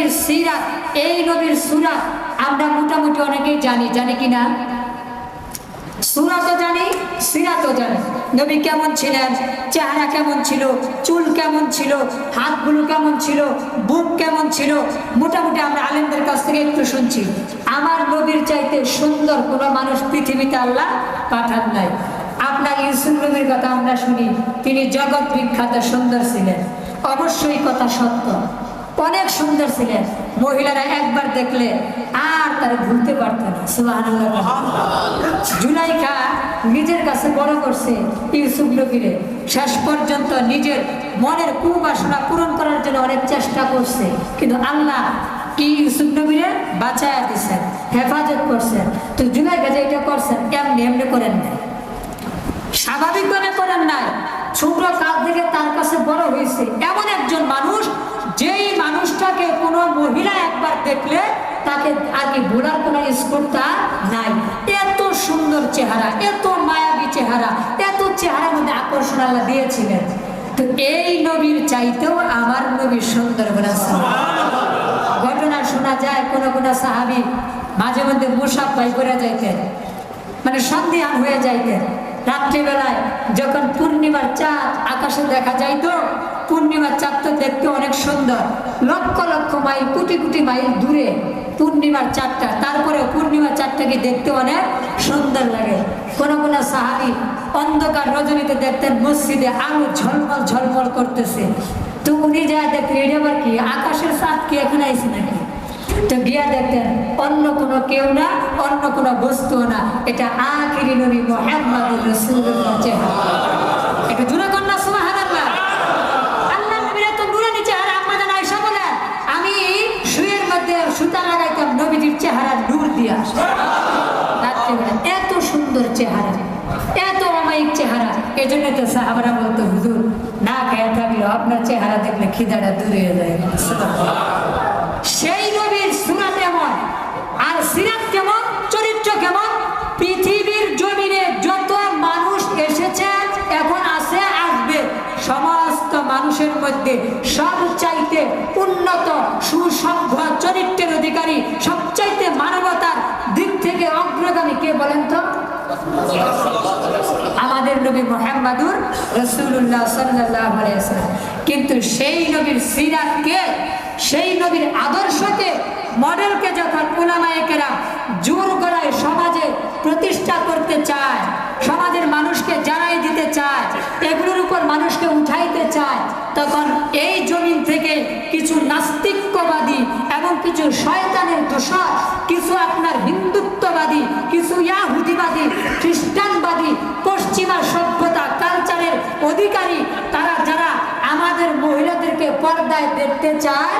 নবীর সিরাত, এই নবীর সুরাত আমরা মোটামুটি অনেকেই জানি জানি কি না? সুরাতও জানি, সিরাতও জানি। নবী কেমন ছিলেন? চেহারা কেমন ছিল? চুল কেমন ছিল? হাতগুলো কেমন ছিল? বুক কেমন ছিল? মোটামুটি আমরা আলেমদের কাছ থেকে একটু শুনছি। আমার নবীর চাইতে সুন্দর কোনো মানুষ পৃথিবীতে আল্লাহ পাঠান নাই। আপনার ইউসুফ নবীর কথা আমরা শুনি, তিনি জগৎ বিখ্যাত, সুন্দর ছিলেন। অবশ্যই কথা সত্য। অনেক সুন্দর ছিলেন মহিলারা একবার দেখলে আর তারা ভুলতে পারত না। সুবহানাল্লাহ। জুলাইখা নিজের কাছে বড় করছে ইউসুফ নবীরে। শেষ পর্যন্ত নিজের মনের কুবাসনা পূরণ করার জন্য অনেক চেষ্টা করছে। কিন্তু আল্লাহ কি ইউসুফ নবীরে বাঁচায় দিচ্ছেন হেফাজত করছেন? তো জুলাইখা যে এটা করছেন, এমনি এমনি করেন নাই। স্বাভাবিকভাবে করেন নাই। ছোট কাল থেকে তার কাছে বড় হয়েছে। এমন একজন মানুষ যেই মানুষটাকে কোনো মহিলা একবার দেখলে তাকে আগে ভোলার কোনো স্কোরটা নাই। এত সুন্দর চেহারা, এত মায়াবী চেহারা, এত চেহারার মধ্যে আকর্ষণ আল্লাহ দিয়েছিলেন। তো এই নবীর চাইতেও আমার নবীর সুন্দর ঘটনা শোনা যায় কোন কোন সাহাবি মাঝে মধ্যে মুসাফাই করে যাইতেন। মানে সন্ধিহান হয়ে যাইতেন। রাত্রিবেলায় যখন পূর্ণিমার চাঁদ আকাশে দেখা যায় তো? পূর্ণিমার চাঁদ তো দেখতে অনেক সুন্দর। লক্ষ লক্ষ মাইল, কোটি কোটি মাইল দূরে পূর্ণিমার চাঁদটা। তারপরে পূর্ণিমার চাঁদটাকে দেখতে অনেক সুন্দর লাগে। কোনো কোন সাহাবি অন্ধকার রজনীতে দেখতেন, মসজিদে আলো ঝলমল ঝলমল করতেছে। তো উনি যা দেখতেন এটা আবার কি? আকাশের চাঁদ কি এখানে আইসি নাকি? তো গিয়া দেখতেন, অন্য কোনো কেউ না, অন্য কোনো বস্তু না। এটা আখিরি নবী মোহাম্মদ রাসূলুল্লাহ এটা জুড়ে কন্যা সুবহানাল্লাহ। আল্লাহ নুরানি চেহারা আপনাদের আয়েশা বলেন আমি মধ্যে সুতা লাগাইতাম চেহারা দিয়া। এত সুন্দর চেহারা, এত অমায়িক চেহারা। এজন্য তো বলতো, হুজুর, না খেয়ে থাকলেও আপনার চেহারা দেখলে খিদাটা দূরে যায়। সেই সমস্ত মানুষের মধ্যে সবচাইতে উন্নত সুসভ্য চরিত্রের অধিকারী, সবচাইতে মানবতার দিক থেকে অগ্রগামী কে বলেন তো? আমাদের নবী মোহাম্মদুর রসুল্লাহ সাল্লাহ কিন্তু সেই নবীর সিরাতকে, সেই নবীর আদর্শকে, মডেলকে যখন উলামায়েকেরা জোর গলায় সমাজে প্রতিষ্ঠা করতে চায়, সমাজের মানুষকে জানাই দিতে চায় এগুলোর উপর মানুষকে উঠাইতে চায়, তখন এই জমিন থেকে কিছু নাস্তিক্যবাদী এবং কিছু শয়তানের দোষর, কিছু আপনার হিন্দুত্ববাদী, কিছু ইয়াহুদিবাদী, খ্রিস্টানবাদী, পশ্চিমা সভ্যতা কালচারের অধিকারী, তারা যারা আমাদের মহিলাদেরকে পর্দায় দেখতে চায়,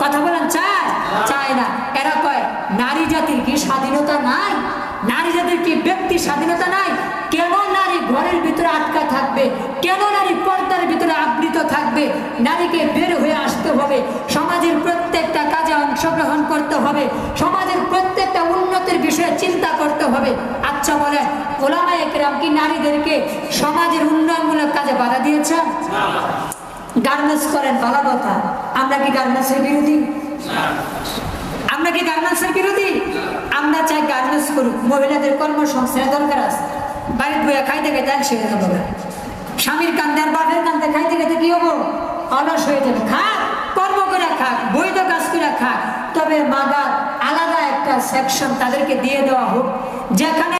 কথা বলেন চায়? চায় না। এরা কয়, নারী জাতির কি স্বাধীনতা নাই? নারী জাতির কি ব্যক্তি স্বাধীনতা নাই? কেন ঘরের ভিতরে আটকা থাকবে। কেন নারী পর্দার ভিতরে আবৃত থাকবে? নারীকে বের হয়ে আসতে হবে। সমাজের প্রত্যেকটা কাজে অংশগ্রহণ করতে হবে। সমাজের প্রত্যেকটা উন্নতির বিষয়ে চিন্তা করতে হবে। আচ্ছা বলেন, ওলামা একরাম কি নারীদেরকে সমাজের উন্নয়নমূলক কাজে বাধা দিয়েছেন? গার্মেন্টস করেন, ভালো কথা। আমরা কি গার্মেন্টসের বিরোধী? আমরা কি গার্মেন্টসের বিরোধী? আমরা চাই গার্মেন্টস করুক। মহিলাদের কর্মসংস্থানের দরকার আছে। বাড়ির বইয়া খাইতে খাইতে এক সেরে যাব স্বামীর কান্দে আর বাপের কান্দে খাইতে খাইতে কি হব? অলস হয়ে যাবে। খাক, কর্ম করে খাক, বৈধ কাজ করে খাক। তবে মাদার আলাদা একটা সেকশন তাদেরকে দিয়ে দেওয়া হোক। যেখানে